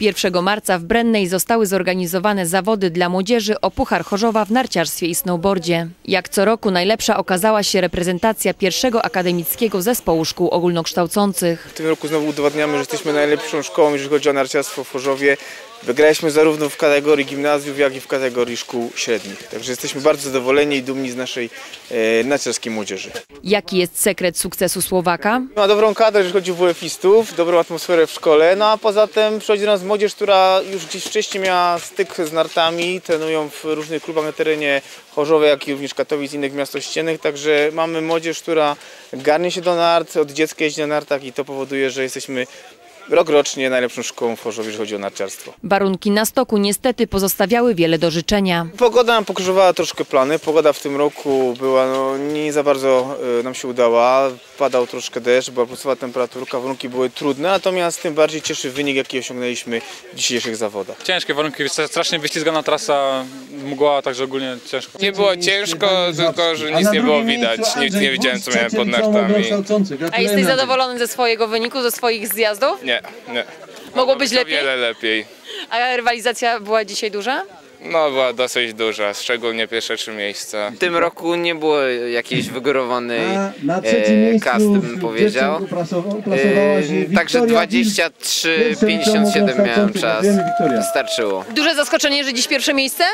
1 marca w Brennej zostały zorganizowane zawody dla młodzieży o Puchar Chorzowa w narciarstwie i snowboardzie. Jak co roku najlepsza okazała się reprezentacja pierwszego akademickiego zespołu szkół ogólnokształcących. W tym roku znowu udowadniamy, że jesteśmy najlepszą szkołą, jeżeli chodzi o narciarstwo w Chorzowie. Wygraliśmy zarówno w kategorii gimnazjów, jak i w kategorii szkół średnich. Także jesteśmy bardzo zadowoleni i dumni z naszej e, narciarskiej młodzieży. Jaki jest sekret sukcesu Słowaka? Ma dobrą kadrę, jeżeli chodzi o WF-istów, dobrą atmosferę w szkole, no a poza tym przychodzi do nas młodzież, która już gdzieś wcześniej miała styk z nartami, trenują w różnych klubach na terenie Chorzowa, jak i również Katowic, innych miast ościennych, także mamy młodzież, która garnie się do nart, od dziecka jeździ na nartach i to powoduje, że jesteśmy rok rocznie najlepszą szkołą w Chorzowie, jeżeli chodzi o narciarstwo. Warunki na stoku niestety pozostawiały wiele do życzenia. Pogoda nam pokrzyżowała troszkę plany. Pogoda w tym roku była, no, nie za bardzo e, nam się udała. Padał troszkę deszcz, była plusowa temperaturka, warunki były trudne, natomiast tym bardziej cieszy wynik, jaki osiągnęliśmy w dzisiejszych zawodach. Ciężkie warunki, strasznie wyślizgana trasa, mgła, także ogólnie ciężko. Nie było ciężko, tylko że nic nie było widać. Nic nie widziałem, co miałem pod nartami. A jesteś zadowolony ze swojego wyniku, ze swoich zjazdów? Nie, nie. Mogło być lepiej? wiele lepiej. A rywalizacja była dzisiaj duża? No, była dosyć duża, szczególnie pierwsze trzy miejsca. W tym roku nie było jakiejś wygórowanej e, kasty, bym powiedział. E, Także Wiktoria Wilk. 23,57 miałem czas. Gratulujemy, Wiktoria. Starczyło. Duże zaskoczenie, że dziś pierwsze miejsce?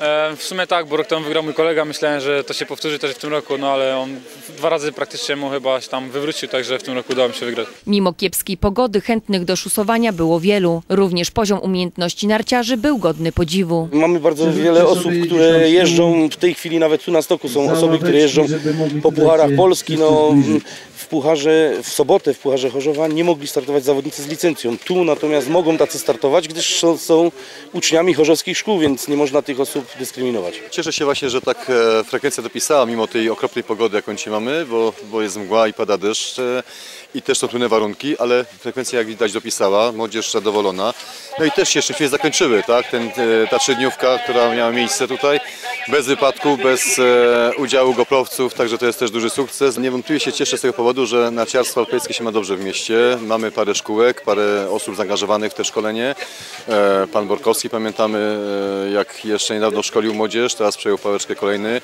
E, w sumie tak, bo rok temu wygrał mój kolega, myślałem, że to się powtórzy też w tym roku, no ale on dwa razy praktycznie mu chyba się tam wywrócił, także w tym roku udało mi się wygrać. Mimo kiepskiej pogody chętnych do szusowania było wielu. Również poziom umiejętności narciarzy był godny podziwu. Mamy bardzo wiele osób, które jeżdżą w tej chwili nawet tu na stoku są osoby, które jeżdżą po pucharach Polski. No, pucharze w sobotę w pucharze Chorzowa nie mogli startować zawodnicy z licencją. Tu natomiast mogą tacy startować, gdyż są, uczniami chorzowskich szkół, więc nie można tych osób dyskryminować. Cieszę się właśnie, że tak e, frekwencja dopisała mimo tej okropnej pogody, jaką dzisiaj mamy, bo, bo jest mgła i pada deszcz e, i też są trudne warunki, ale frekwencja jak widać dopisała, młodzież zadowolona. No i też się szczęśliwie zakończyły, tak? Ten, e, ta trzydniówka, która miała miejsce tutaj, bez wypadku, bez e, udziału goprowców, także to jest też duży sukces. Niewątpliwie się cieszę z tego powodu, że narciarstwo alpejskie się ma dobrze w mieście. Mamy parę szkółek, parę osób zaangażowanych w te szkolenie. E, pan Borkowski, pamiętamy, e, jak jeszcze niedawno szkolił młodzież, teraz przejął pałeczkę kolejny.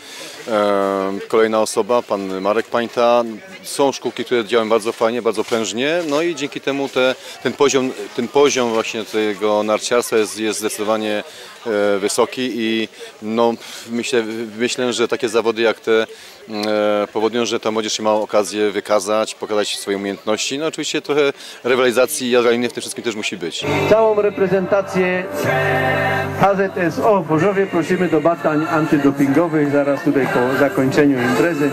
Kolejna osoba, pan Marek Pańta. Są szkółki, które działają bardzo fajnie, bardzo prężnie, no i dzięki temu te, ten, poziom, ten poziom właśnie tego narciarstwa jest, jest zdecydowanie wysoki i no, myślę, myślę, że takie zawody jak te e, powodują, że ta młodzież ma okazję wykazać, pokazać swoje umiejętności. No oczywiście trochę rywalizacji i adrenaliny w tym wszystkim też musi być. Całą reprezentację HZSO w Chorzowie prosimy do badań antydopingowych zaraz tutaj po zakończeniu imprezy.